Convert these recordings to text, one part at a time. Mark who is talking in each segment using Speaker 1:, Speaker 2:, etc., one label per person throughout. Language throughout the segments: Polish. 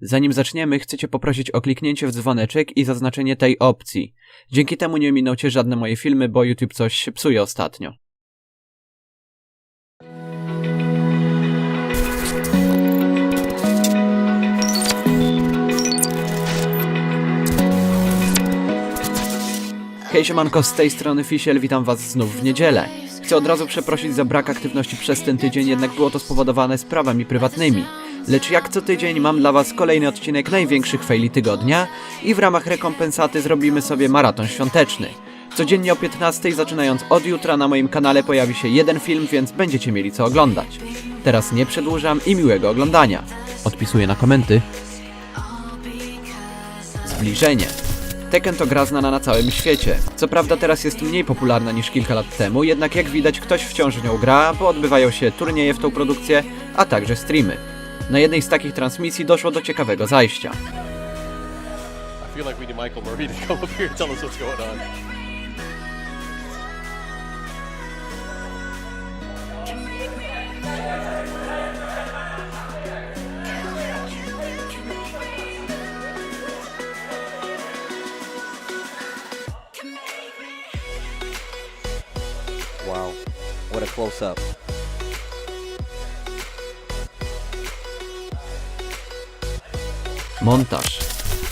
Speaker 1: Zanim zaczniemy, chcę Cię poprosić o kliknięcie w dzwoneczek i zaznaczenie tej opcji. Dzięki temu nie miną Cię żadne moje filmy, bo YouTube coś się psuje ostatnio. Hej siemanko, z tej strony Fisiel, witam was znów w niedzielę. Chcę od razu przeprosić za brak aktywności przez ten tydzień, jednak było to spowodowane sprawami prywatnymi. Lecz jak co tydzień mam dla was kolejny odcinek największych faili tygodnia i w ramach rekompensaty zrobimy sobie maraton świąteczny. Codziennie o 15 zaczynając od jutra na moim kanale pojawi się jeden film, więc będziecie mieli co oglądać. Teraz nie przedłużam i miłego oglądania. Odpisuję na komenty. Zbliżenie. Tekken to gra znana na całym świecie. Co prawda teraz jest mniej popularna niż kilka lat temu, jednak jak widać ktoś wciąż w nią gra, bo odbywają się turnieje w tą produkcję, a także streamy. Na jednej z takich transmisji doszło do ciekawego zajścia.
Speaker 2: I feel like we need Michael Murray to come up here and tell us what's going on.
Speaker 3: Wow, what a close up.
Speaker 1: Montaż.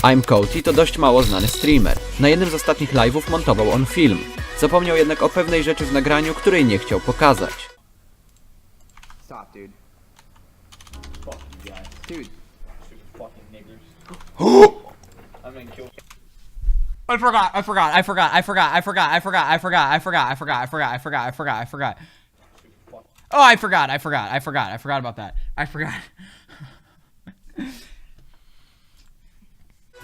Speaker 1: I'm Cody to dość mało znany streamer. Na jednym z ostatnich live'ów montował on film. Zapomniał jednak o pewnej rzeczy w nagraniu, której nie chciał pokazać.
Speaker 4: Stop, dude. Fuck you guys. Dude. Fucking niggers. I'm gonna kill
Speaker 5: I forgot. I forgot. I forgot. I forgot. I forgot. I forgot. I forgot. I forgot. I forgot. I forgot. I forgot. I forgot. I forgot. Oh, I forgot. I forgot. I forgot. I forgot about that. I forgot.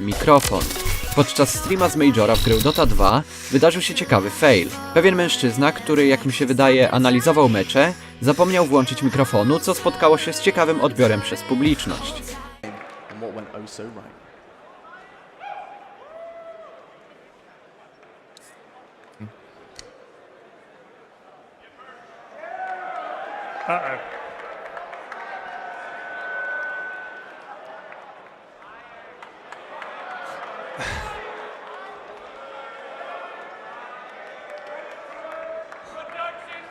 Speaker 1: Mikrofon. Podczas streama z Majora w grę Dota 2 wydarzył się ciekawy fail. Pewien mężczyzna, który jak mi się wydaje analizował mecze, zapomniał włączyć mikrofonu, co spotkało się z ciekawym odbiorem przez publiczność.
Speaker 2: And what went oh so right.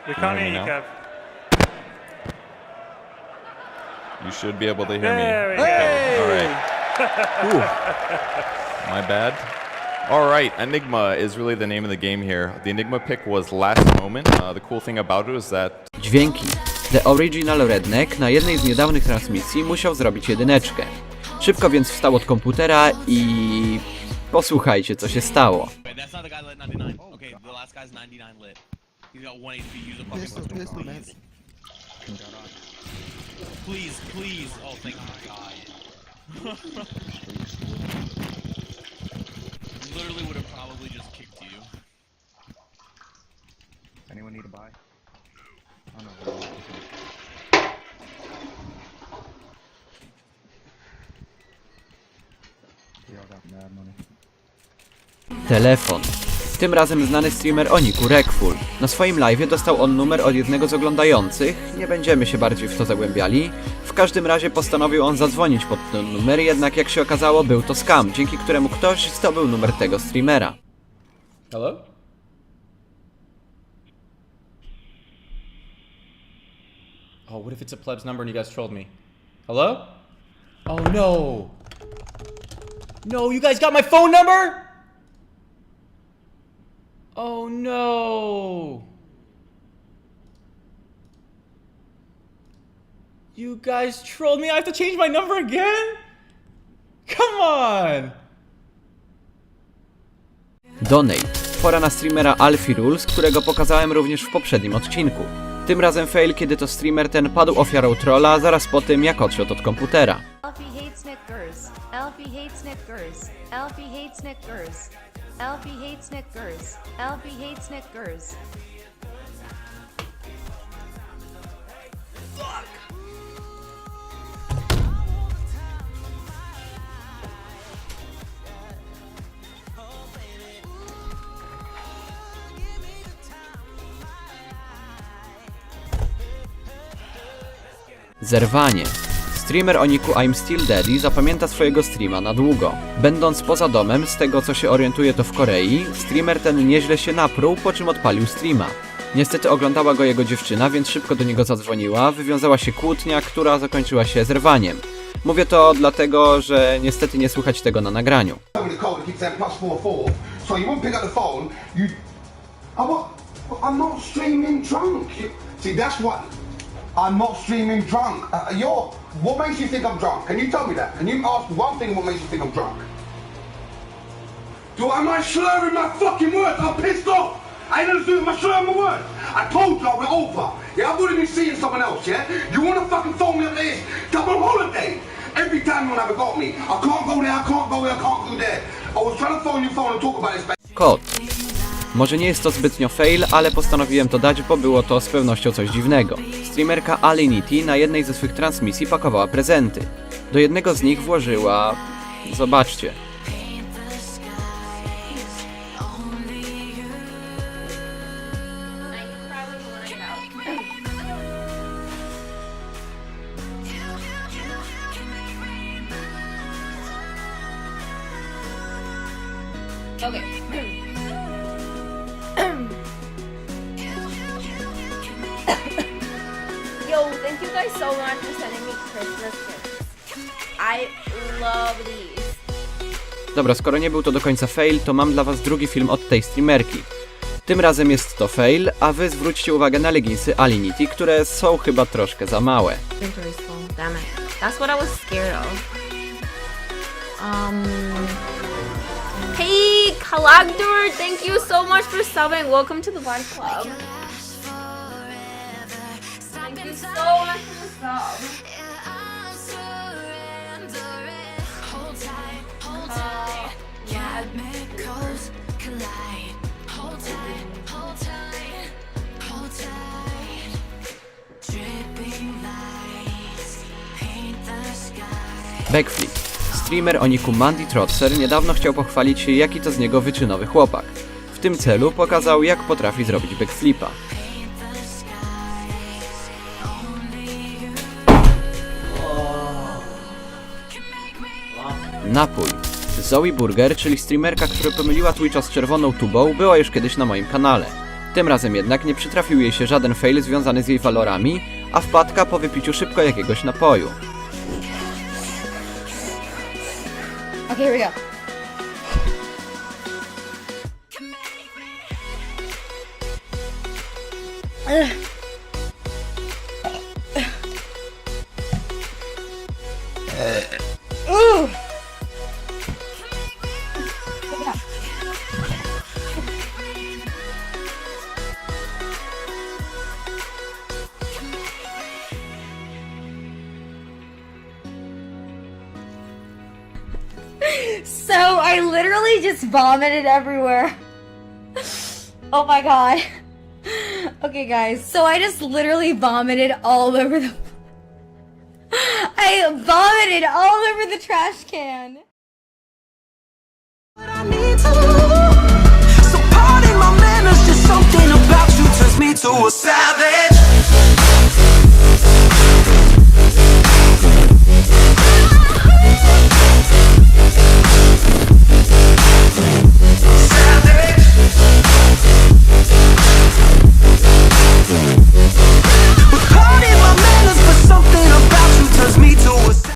Speaker 6: We can't hear you,
Speaker 7: now?
Speaker 6: Kev.
Speaker 7: You should be able to hear
Speaker 6: There
Speaker 7: me.
Speaker 6: we
Speaker 7: Okay, All right. Whew. My bad. All right, Enigma is really the name of the game here. The Enigma pick was last moment. Uh, the cool thing about it is that
Speaker 1: Dźwięki. The Original Redneck na jednej z niedawnych transmisji musiał zrobić jedyneczkę. Szybko więc wstał od komputera i... Posłuchajcie, co się stało.
Speaker 4: Anyone need a buy? Oh no.
Speaker 1: Telefon. Tym razem znany streamer o niku Rekful. Na swoim live dostał on numer od jednego z oglądających, nie będziemy się bardziej w to zagłębiali. W każdym razie postanowił on zadzwonić pod ten numer, jednak jak się okazało był to scam, dzięki któremu ktoś zdobył numer tego streamera.
Speaker 8: Hello? Oh, what if it's a pleb's number and you guys trolled me? Hello? Oh no! No, you guys got my phone number? Oh no! You guys trolled me. I have to change my number again? Come on!
Speaker 1: Donate. Pora na streamera Alfie Rules, którego pokazałem również w poprzednim odcinku. Tym razem fail, kiedy to streamer ten padł ofiarą trolla zaraz po tym, jak odszedł od komputera.
Speaker 9: Alfie hates Snickers. Alfie hates Snickers. Alfie hates Snickers. Alfie hates Snickers. Alfie hates Snickers.
Speaker 1: Zerwanie. Streamer o niku I'm Still Daddy zapamięta swojego streama na długo. Będąc poza domem, z tego co się orientuje to w Korei, streamer ten nieźle się napruł, po czym odpalił streama. Niestety oglądała go jego dziewczyna, więc szybko do niego zadzwoniła, wywiązała się kłótnia, która zakończyła się zerwaniem. Mówię to dlatego, że niestety nie słychać tego na nagraniu.
Speaker 6: see, that's what. I'm not streaming drunk. Uh, you're. What makes you think I'm drunk? Can you tell me that? Can you ask one thing? What makes you think I'm drunk? Do am I slurring my fucking words? I'm pissed off. I ain't understood my slurring my words. I told y'all we're over. Yeah, I've already been seeing someone else. Yeah, you wanna fucking phone me up there? On holiday. Every time you wanna got me. I can't go there. I can't go there. I can't go there. I was trying to phone your phone and talk about this.
Speaker 1: Kod. Może nie jest to zbytnio fail, ale postanowiłem to dać, bo było to z pewnością coś dziwnego. Streamerka Alinity na jednej ze swych transmisji pakowała prezenty. Do jednego z nich włożyła... Zobaczcie.
Speaker 9: Yo, thank you guys so much for sending me Christmas gifts. I love these.
Speaker 1: Dobra, skoro nie był to do końca fail, to mam dla was drugi film od tej streamerki. Tym razem jest to fail, a wy zwróćcie uwagę na leginsy Alinity, które są chyba troszkę za małe.
Speaker 9: Inventory's full. Damn it. That's what I was scared of. Um. Hey, Kalagdur, thank you so much for subbing. Welcome to the Vine Club. So.
Speaker 1: Backflip. Streamer o niku Mandy Trotzer niedawno chciał pochwalić się, jaki to z niego wyczynowy chłopak. W tym celu pokazał, jak potrafi zrobić backflipa. Napój. Zoe Burger, czyli streamerka, która pomyliła Twitcha z czerwoną tubą, była już kiedyś na moim kanale. Tym razem jednak nie przytrafił jej się żaden fail związany z jej walorami, a wpadka po wypiciu szybko jakiegoś napoju.
Speaker 9: Okay, here we go. So I literally just vomited everywhere. Oh my god. Okay, guys. So I just literally vomited all over the. I vomited all over the trash can.
Speaker 10: So pardon my manners, just something about you turns me to a savage.